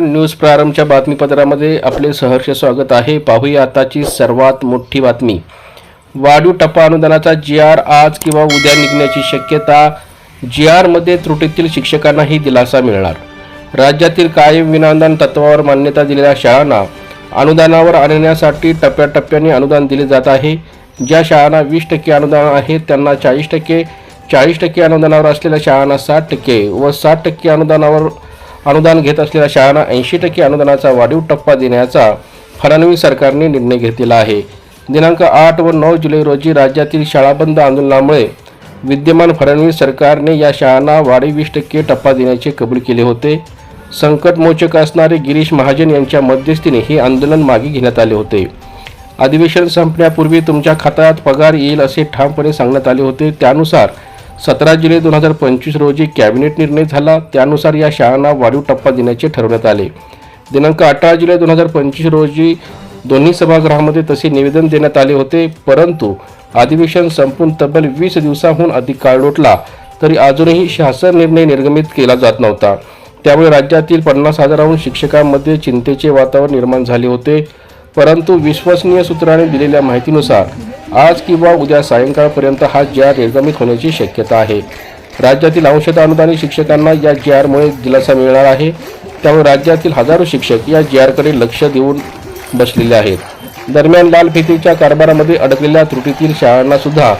News प्रारंभच्या बातमीपत्रामध्ये आपले सहर्ष स्वागत आहे. पाहूया आताची सर्वात मोठी बातमी. वाढीव टप्पा अनुदानाचा जी आर आज किंवा उद्या निघण्याची शक्यता जी आरमध्ये त्रुटीतील शिक्षकांनाही दिलासा मिळणार. राज्यातील कायम विनादान तत्वावर मान्यता दिलेल्या शाळांना अनुदानावर आणण्यासाठी टप्प्याटप्प्याने अनुदान दिले जात आहे. ज्या शाळांना वीस टक्के अनुदान आहे त्यांना चाळीस टक्के चाळीस टक्के अनुदानावर असलेल्या शाळांना साठ टक्के व साठ टक्के अनुदानावर अनुदान घेत असलेल्या शाळांना ऐंशी टक्के अनुदानाचा वाढीव टप्पा देण्याचा फडणवीस सरकारने निर्णय घेतलेला आहे. दिनांक आठ व नऊ जुलै रोजी राज्यातील शाळाबंद आंदोलनामुळे विद्यमान फडणवीस सरकारने या शाळांना वाढीव वीस टक्के टप्पा देण्याचे कबूल केले होते. संकटमोचक असणारे गिरीश महाजन यांच्या मध्यस्थीने हे आंदोलन मागे घेण्यात आले होते. अधिवेशन संपण्यापूर्वी तुमच्या खात्यात पगार येईल असे ठामपणे सांगण्यात आले होते. त्यानुसार सतरा जुलै दोन हजार पंचवीस रोजी कॅबिनेट निर्णय झाला. त्यानुसार या शाळांना वाढीव टप्पा देण्याचे ठरवण्यात आले. दिनांक अठरा जुलै दोन हजार पंचवीस रोजी दोन्ही सभागृहामध्ये तसे निवेदन देण्यात आले होते. परंतु अधिवेशन संपून तब्बल वीस दिवसाहून अधिक काळ लोटला तरी अजूनही शासन निर्णय निर्गमित केला जात नव्हता. त्यामुळे राज्यातील पन्नास हजाराहून शिक्षकांमध्ये चिंतेचे वातावरण निर्माण झाले होते. परंतु विश्वसनीय सूत्राने दिलेल्या माहितीनुसार आज किंवा उद्या सायंकाळपर्यंत हा जी आर निर्गमित होण्याची शक्यता आहे. राज्यातील अंशतः अनुदानित शिक्षकांना या जी आरमुळे दिलासा मिळणार आहे. त्यामुळे राज्यातील हजारो शिक्षक या जी आरकडे लक्ष देऊन बसलेले आहेत. दरम्यान लालफितीच्या कारभारामध्ये अडकलेल्या त्रुटीतील शाळांना सुद्धा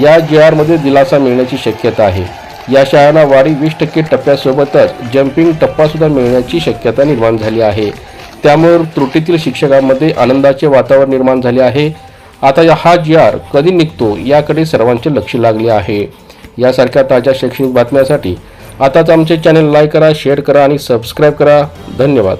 या जी आरमध्ये दिलासा मिळण्याची शक्यता आहे. या शाळांना वाढी वीस टक्के टप्प्यासोबतच जम्पिंग टप्पासुद्धा मिळण्याची शक्यता निर्माण झाली आहे. त्यामुळे त्रुटीतील शिक्षकांमध्ये आनंदाचे वातावरण निर्माण झाले आहे. आता या हा जी आर कधी निघतो याकडे सर्वांचे लक्ष लागले आहे. यासारख्या ताज्या शैक्षणिक बातम्यांसाठी आताच आमचे चॅनल लाईक करा शेअर करा आणि सबस्क्राईब करा. धन्यवाद.